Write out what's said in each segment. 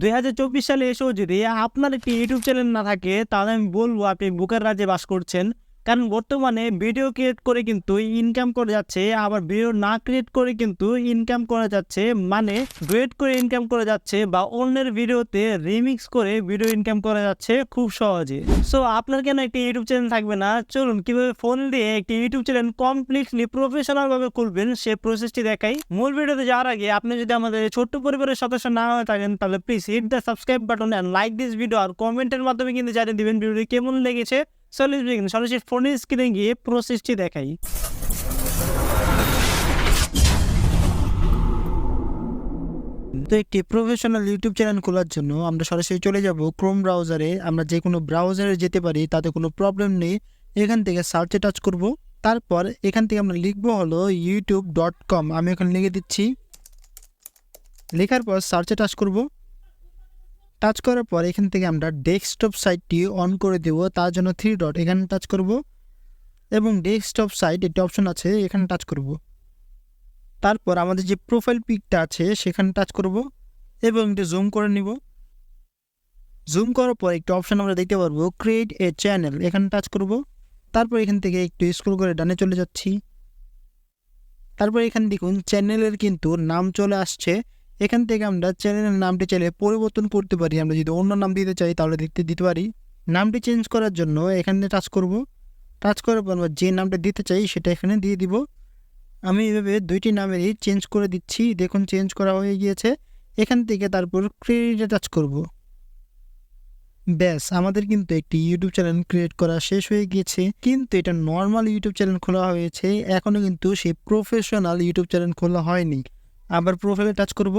দুই হাজার চব্বিশ সালে এসেও যদি আপনার একটি ইউটিউব চ্যানেল না থাকে, তাহলে আমি বলব আপনি বুকের রাজ্যে বাস করছেন। কারণ বর্তমানে ভিডিও ক্রিয়েট করে কিন্তু ইনকাম করে যাচ্ছে, আবার ভিডিও না ক্রিয়েট করে কিন্তু ইনকাম করা যাচ্ছে মানে ডুয়েট করে ইনকাম করে যাচ্ছে বা অন্যের ভিডিওতে রিমিক্স করে ভিডিও ইনকাম করা যাচ্ছে খুব সহজে। সো আপনার কেন একটি ইউটিউব চ্যানেল থাকবে না? চলুন কীভাবে ফোন দিয়ে একটি ইউটিউব চ্যানেল কমপ্লিটলি প্রফেশনাল ভাবে খুলবেন, সে প্রসেসটি দেখাই। মূল ভিডিওতে যাওয়ার আগে আপনি যদি আমাদের ছোট্ট পরিবারের সদস্য না হয়ে থাকেন, তাহলে please hit the subscribe button and like this video আর কমেন্টের মাধ্যমে কিন্তু জানিয়ে দিবেন ভিডিওটি কেমন লেগেছে। চল্লিশ বিঘিন সরাসরি ফোনের স্ক্রিনে গিয়ে প্রসেসটি দেখাই। তো একটি প্রফেশনাল ইউটিউব চ্যানেল খোলার জন্য আমরা সরাসরি চলে যাব ক্রোম ব্রাউজারে আমরা যে কোনো ব্রাউজারে যেতে পারি, তাতে কোনো প্রবলেম নেই। এখান থেকে সার্চে টাচ করব। তারপর এখান থেকে আমরা লিখব হলো ইউটিউব ডট কম আমি এখানে লিখে দিচ্ছি। লেখার পর সার্চে টাচ করব। টাচ করার পর এখান থেকে আমরা ডেস্কটপ সাইটটি অন করে দেব। তার জন্য থ্রি ডট এখানে টাচ করব। এবং ডেস্কটপ সাইট একটি অপশন আছে, এখানে টাচ করব। তারপর আমাদের যে প্রোফাইল পিকটা আছে, সেখানে টাচ করব এবং একটু জুম করে নিব। জুম করার পর একটি অপশন আমরা দেখতে পারব ক্রিয়েট এ চ্যানেল এখানে টাচ করব। তারপর এখান থেকে একটু স্ক্রল করে ডানে চলে যাচ্ছি। তারপর এখানে দেখুন চ্যানেলের কিন্তু নাম চলে আসছে। এখান থেকে আমরা চ্যানেলের নামটি চাইলে পরিবর্তন করতে পারি। আমরা যদি অন্য নাম দিতে চাই, তাহলে দেখতে দিতে পারি। নামটি চেঞ্জ করার জন্য এখানে টাচ করব। টাচ করার পর আমরা যে নামটা দিতে চাই, সেটা এখানে দিয়ে দিব। আমি এভাবে দুইটি নামেরই চেঞ্জ করে দিচ্ছি। দেখুন চেঞ্জ করা হয়ে গিয়েছে। এখান থেকে তারপর ক্রেডিটে টাচ করব। ব্যাস, আমাদের কিন্তু একটি ইউটিউব চ্যানেল ক্রিয়েট করা শেষ হয়ে গিয়েছে। কিন্তু এটা নর্মাল ইউটিউব চ্যানেল খোলা হয়েছে। এখনও কিন্তু সেই প্রফেশনাল ইউটিউব চ্যানেল খোলা হয়নি। আবার প্রোফাইলে টাচ করব,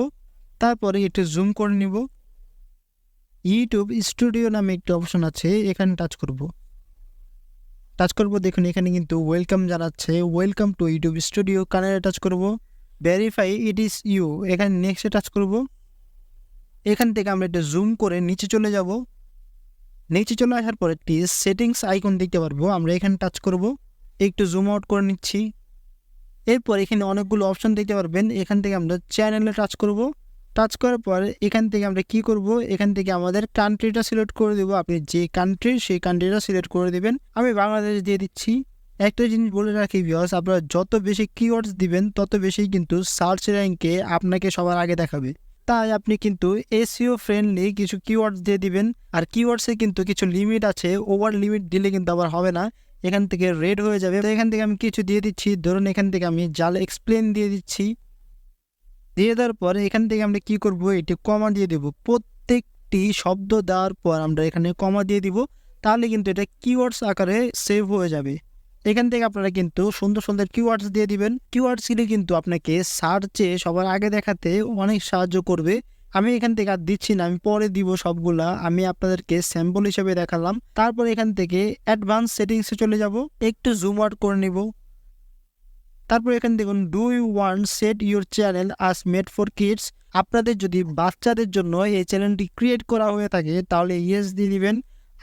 তারপরে একটু জুম করে নিব। ইউটিউব স্টুডিও নামে একটি অপশন আছে, এখানে টাচ করব। টাচ করব, দেখুন এখানে কিন্তু ওয়েলকাম জানাচ্ছে। ওয়েলকাম টু ইউটিউব স্টুডিও কানাডা টাচ করব। ভেরিফাই ইট ইজ ইউ এখানে নেক্সটে টাচ করব। এখান থেকে আমরা একটু জুম করে নিচে চলে যাব। নিচে চলে আসার পর একটি সেটিংস আইকন দেখতে পারব, আমরা এখানে টাচ করব। একটু জুম আউট করে নিচ্ছি। এরপর এখানে অনেকগুলো অপশন দেখতে পারবেন। এখান থেকে আমরা চ্যানেলে টাচ করব। টাচ করার পর এখান থেকে আমরা কি করব? এখান থেকে আমাদের কান্ট্রিটা সিলেক্ট করে দেবো। আপনি যে কান্ট্রি সেই কান্ট্রিটা সিলেক্ট করে দেবেন। আমি বাংলাদেশ দিয়ে দিচ্ছি। একটা জিনিস বলে রাখি বিয়স আপনারা যত বেশি কিওয়ার্ডস দিবেন, তত বেশি কিন্তু সার্চ র্যাঙ্কে আপনাকে সবার আগে দেখাবে। তাই আপনি কিন্তু এসিও ফ্রেন্ডলি কিছু কিওয়ার্ডস দিয়ে দিবেন। আর কিওয়ার্ডসে কিন্তু কিছু লিমিট আছে। ওভার লিমিট দিলে কিন্তু আবার হবে না। এখান থেকে রেড হয়ে যাবে। তো এখান থেকে আমি কিছু দিয়ে দিচ্ছি। ধরুন এখান থেকে আমি জাল এক্সপ্লেন দিয়ে দিচ্ছি। দিয়ে দেওয়ার পরে এখান থেকে আমরা কি করব? এটি কমা দিয়ে দেব। প্রত্যেকটি শব্দ দেওয়ার পর আমরা এখানে কমা দিয়ে দিব। তাহলে কিন্তু এটা কিওয়ার্ডস আকারে সেভ হয়ে যাবে। এখান থেকে আপনারা কিন্তু সুন্দর সুন্দর কিওয়ার্ডস দিয়ে দিবেন। কিওয়ার্ডসগুলি কিন্তু আপনাকে সার্চে সবার আগে দেখাতে অনেক সাহায্য করবে। আমি এখান থেকে আর দিচ্ছি না, আমি পরে দিব সবগুলা। আমি আপনাদেরকে স্যাম্পল হিসেবে দেখালাম। তারপর এখান থেকে অ্যাডভান্স সেটিংসে চলে যাব। একটু জুম আউট করে নিব। তারপর এখানে দেখুন do you want set your channel as made for kids আপনাদের যদি বাচ্চাদের জন্য এই চ্যানেলটি ক্রিয়েট করা হয়ে থাকে, তাহলে ইয়েস দিয়ে দিবেন।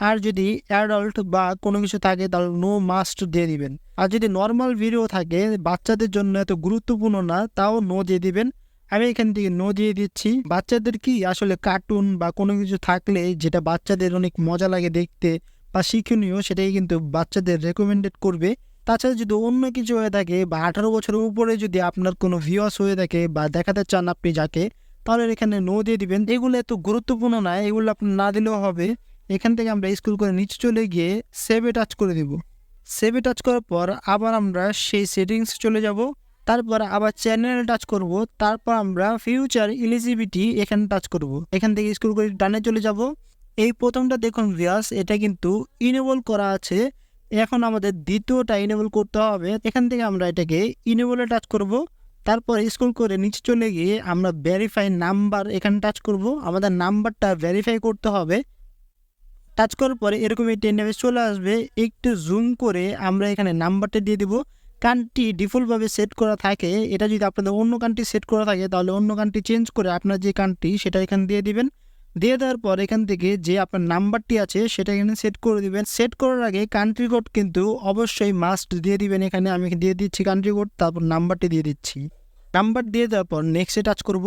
আর যদি অ্যাডাল্ট বা কোনো কিছু থাকে, তাহলে নো মাস্ট দিয়ে দিবেন। আর যদি নর্মাল ভিডিও থাকে, বাচ্চাদের জন্য এত গুরুত্বপূর্ণ না, তাও নো দিয়ে দিবেন। আমি এখান থেকে নো দিয়ে দিচ্ছি। বাচ্চাদের কি আসলে কার্টুন বা কোনো কিছু থাকলে যেটা বাচ্চাদের অনেক মজা লাগে দেখতে বা শিক্ষণীয় সেটাই কিন্তু বাচ্চাদের রেকমেন্ডেড করবে। তাছাড়া যদি অন্য কিছু হয়ে থাকে বা আঠারো বছরের উপরে যদি আপনার কোনো ভিউয়ার্স হয়ে থাকে বা দেখাতে চান আপনি যাকে, তাহলে এখানে নো দিয়ে দিবেন। এগুলো এত গুরুত্বপূর্ণ না, এগুলো আপনি না দিলেও হবে। এখান থেকে আমরা স্কুল করে নিচে চলে গিয়ে সেভে টাচ করে দিব। সেভে টাচ করার পর আবার আমরা সেই সেটিংস চলে যাব। তারপর আবার চ্যানেল টাচ করব, তারপর আমরা ফিউচার এলিজিবিলিটি এখানে টাচ করব। এখান থেকে স্কুল করে ডানে চলে যাব। এই প্রথমটা দেখুন ভিয়াস এটা কিন্তু ইনেবল করা আছে। এখন আমাদের দ্বিতীয়টা ইনেবল করতে হবে। এখান থেকে আমরা এটাকে ইনেবলে টাচ করব। তারপর স্কুল করে নিচে চলে গিয়ে আমরা ভেরিফাই নাম্বার এখানে টাচ করব। আমাদের নাম্বারটা ভেরিফাই করতে হবে। টাচ করার পরে এরকম একটি ইন্টারভেস চলে আসবে। একটু জুম করে আমরা এখানে নাম্বারটা দিয়ে দিব। কান্ট্রি ডিফল্টভাবে সেট করা থাকে, এটা যদি আপনাদের অন্য কান্ট্রি সেট করা থাকে, তাহলে অন্য কান্ট্রি চেঞ্জ করে আপনার যে কান্ট্রি সেটা এখানে দিয়ে দিবেন। দিয়ে দেওয়ার পর এখান থেকে যে আপনার নাম্বারটি আছে, সেটা এখানে সেট করে দিবেন। সেট করার আগে কান্ট্রি কোড কিন্তু অবশ্যই মাস্ট দিয়ে দিবেন এখানে। আমি দিয়ে দিচ্ছি কান্ট্রি কোড তারপর নাম্বারটি দিয়ে দিচ্ছি। নাম্বার দিয়ে দেওয়ার পর নেক্সটে টাচ করব।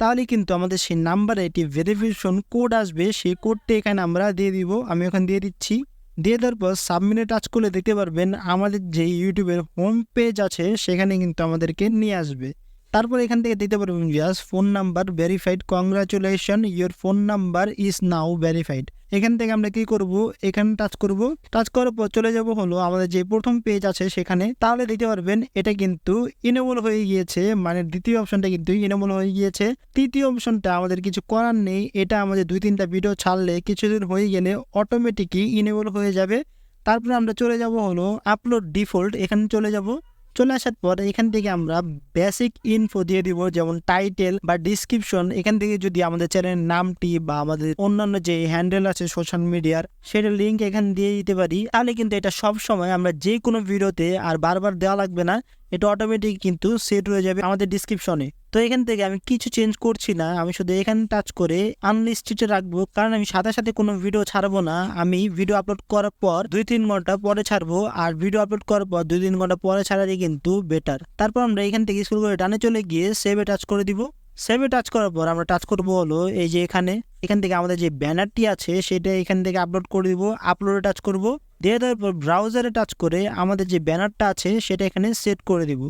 তাহলে কিন্তু আমাদের সেই নাম্বারে একটি ভেরিফিকেশন কোড আসবে। সেই কোডটি এখানে আমরা দিয়ে দিব। আমি ওখানে দিয়ে দিচ্ছি। দিয়ে তারপর সাবমিনে টাচ করলে দেখতে পারবেন আমাদের যে ইউটিউবের হোম পেজ আছে, সেখানে কিন্তু আমাদেরকে নিয়ে আসবে। তারপর এখান থেকে দিতে পারবেন just phone number verified congratulation your phone number is now verified এখান থেকে আমরা কি করব? এখানে টাচ করব। টাচ করার পর চলে যাব হলো আমাদের যে প্রথম পেজ আছে সেখানে। তাহলে দেখতে পারবেন, এটা কিন্তু ইনেবল হয়ে গিয়েছে মানে দ্বিতীয় অপশনটা কিন্তু ইনেবল হয়ে গিয়েছে। তৃতীয় অপশনটা আমাদের কিছু করার নেই, এটা আমাদের দুই তিনটা ভিডিও ছাড়লে কিছুদিন হয়ে গেলে অটোমেটিকই ইনেবল হয়ে যাবে। তারপরে আমরা চলে যাব হলো আপলোড ডিফল্ট এখানে চলে যাব। চলে আসার পর এখান থেকে আমরা বেসিক ইনফো দিয়ে দিব, যেমন টাইটেল বা ডিসক্রিপশন এখান থেকে যদি আমাদের চ্যানেলের নামটি বা আমাদের অন্যান্য যে হ্যান্ডেল আছে সোশ্যাল মিডিয়ার সেটা লিঙ্ক এখান দিয়ে দিতে পারি। তাহলে কিন্তু এটা সব সময় আমরা যে কোনো ভিডিওতে আর বারবার দেওয়া লাগবে না। এটা অটোমেটিক কিন্তু সেট হয়ে যাবে আমাদের ডিসক্রিপশনে তো এখান থেকে আমি কিছু চেঞ্জ করছি না, আমি শুধু এখানে টাচ করে আনলিস্টেডে রাখব, কারণ আমি সাথে সাথে কোনো ভিডিও ছাড়বো না। আমি ভিডিও আপলোড করার পর দুই তিন ঘণ্টা পরে ছাড়বো, আর ভিডিও আপলোড করার পর দুই তিন ঘণ্টা পরে ছাড়ারই কিন্তু বেটার তারপর আমরা এখান থেকে স্কুল করে ডানে চলে গিয়ে সেভে টাচ করে দিব। সেভে টাচ করার পর আমরা টাচ করব হলো এই যে এখানে। এখান থেকে আমাদের যে ব্যানারটি আছে সেটা এখান থেকে আপলোড করে দিব আপলোডে টাচ করব। দিয়ে দেওয়ার পর ব্রাউজারে টাচ করে আমাদের যে ব্যানারটা আছে সেটা এখানে সেট করে দিব।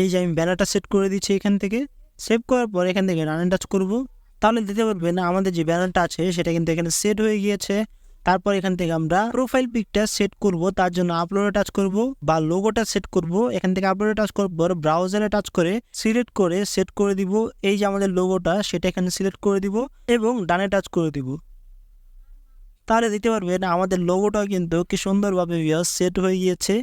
এই যে আমি ব্যানারটা সেট করে দিচ্ছি এখান থেকে। সেভ করার পর এখান থেকে রানে টাচ করব। তাহলে দিতে পারবেন আমাদের যে ব্যানারটা আছে সেটা কিন্তু এখানে সেট হয়ে গিয়েছে। তারপর এখান থেকে আমরা প্রোফাইল পিকটা সেট করব, তার জন্য আপলোডে টাচ করব বা লোগোটা সেট করব। এখান থেকে আপলোডে টাচ করব ব্রাউজারে টাচ করে সিলেক্ট করে সেট করে দিব। এই যে আমাদের লোগোটা সেটা এখানে সিলেক্ট করে দিব এবং ডানে টাচ করে দিব। তাহলে দিতে পারবেন আমাদের লোগোটাও কিন্তু কি সুন্দরভাবে সেট হয়ে গিয়েছে।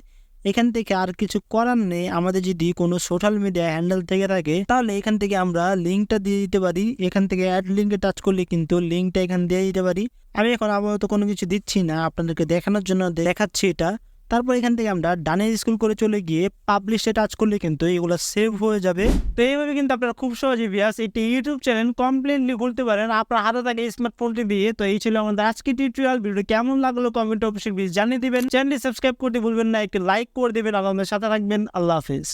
এখান থেকে আর কিছু করার নেই। আমাদের যদি কোনো সোশ্যাল মিডিয়া হ্যান্ডেল থেকে থাকে, তাহলে এখান থেকে আমরা লিঙ্কটা দিয়ে দিতে পারি। এখান থেকে অ্যাড লিঙ্কে টাচ করলে কিন্তু লিঙ্কটা এখান দিয়ে দিতে পারি। আমি এখন আপাতত কোনো কিছু দিচ্ছি না। আপনাদেরকে দেখানোর জন্য দেখাচ্ছি এটা। তারপর এখান থেকে আমরা ডানে স্কুল করে চলে গিয়ে পাবলিশে টাচ করলে কিন্তু এগুলো সেভ হয়ে যাবে। তো এইভাবে কিন্তু আপনারা খুব সহজে ভিয়াস একটি ইউটিউব চ্যানেল কমপ্লিটলি খুলতে পারেন। আপনার হাতে থাকে স্মার্টফোনটি দিয়ে। তো এই ছিল আমাদের আজকে টিউটোরিয়াল ভিডিও কেমন লাগল কমেন্ট অফিসে জানিয়ে দিবেন। চ্যানেলটি সাবস্ক্রাইব করতে ভুলবেন না। একটি লাইক করে দেবেন। আমাদের সাথে থাকবেন। আল্লাহ হাফিজ।